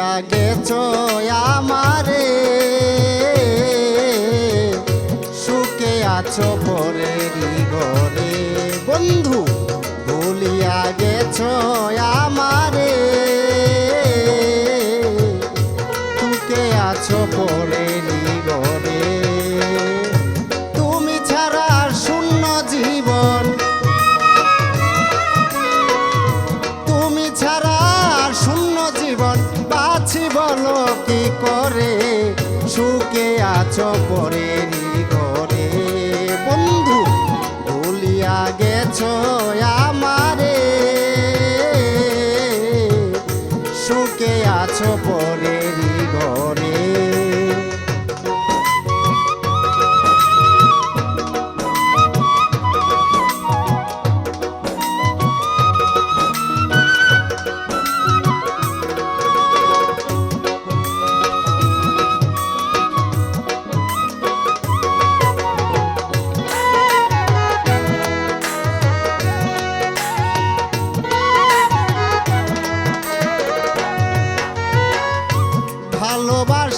দিয়া গেছো আমারে। সুখে আছো পরে ঘরে। বন্ধু ভুলিয়া গেছো আছো পরের ঘরে বন্ধু ভুলিয়া গেছো আমার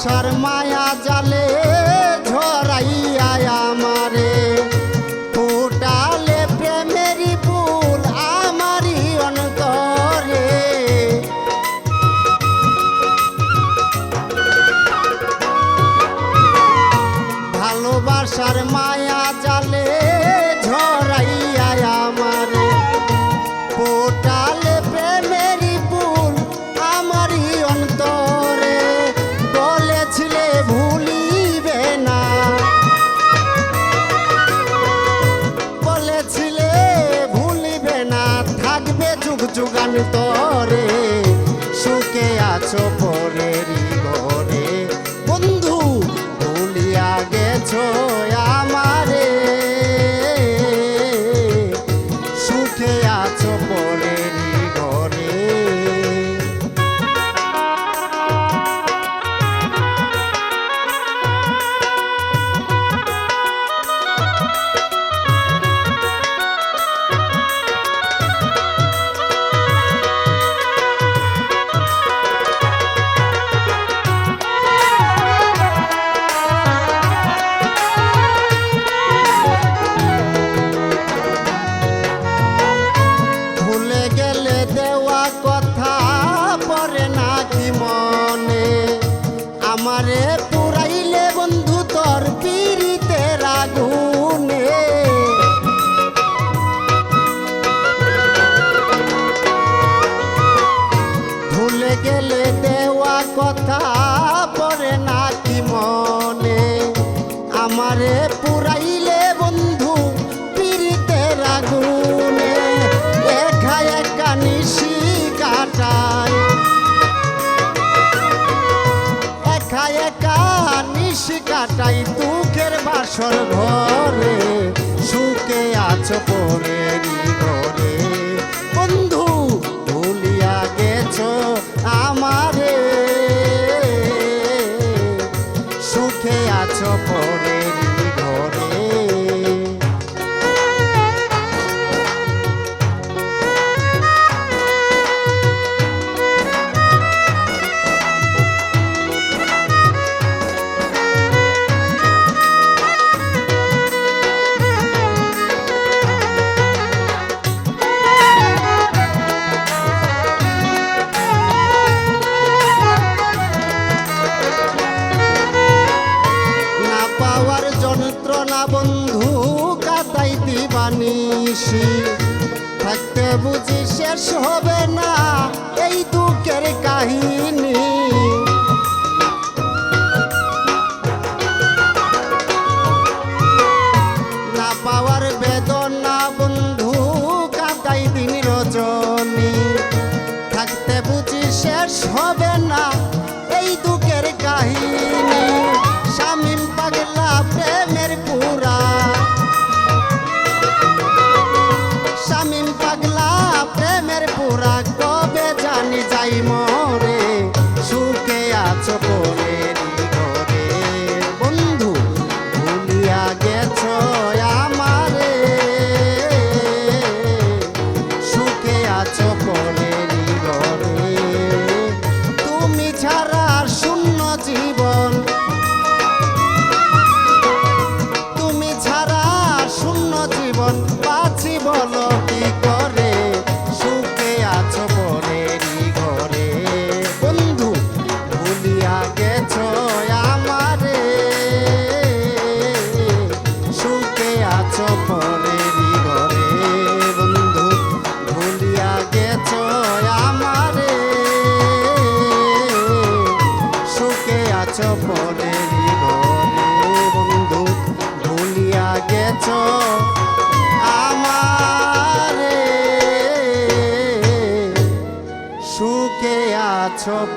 আশার থাকবে যুগ যুগান তরে সুখে আছো পরেরই ঘরে। বন্ধু বলিয়া গেছো। কাটাই দুঃখের বাসর ঘর। না বন্ধু কাতাই দিবানিসি থাকতে বুঝি শেষ হবে না এই দুঃখের কাহিনী। না পাওয়ার বেদনা বন্ধু কাতাই দিন রজনী। থাকতে বুঝি শেষ হবে না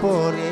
পরে।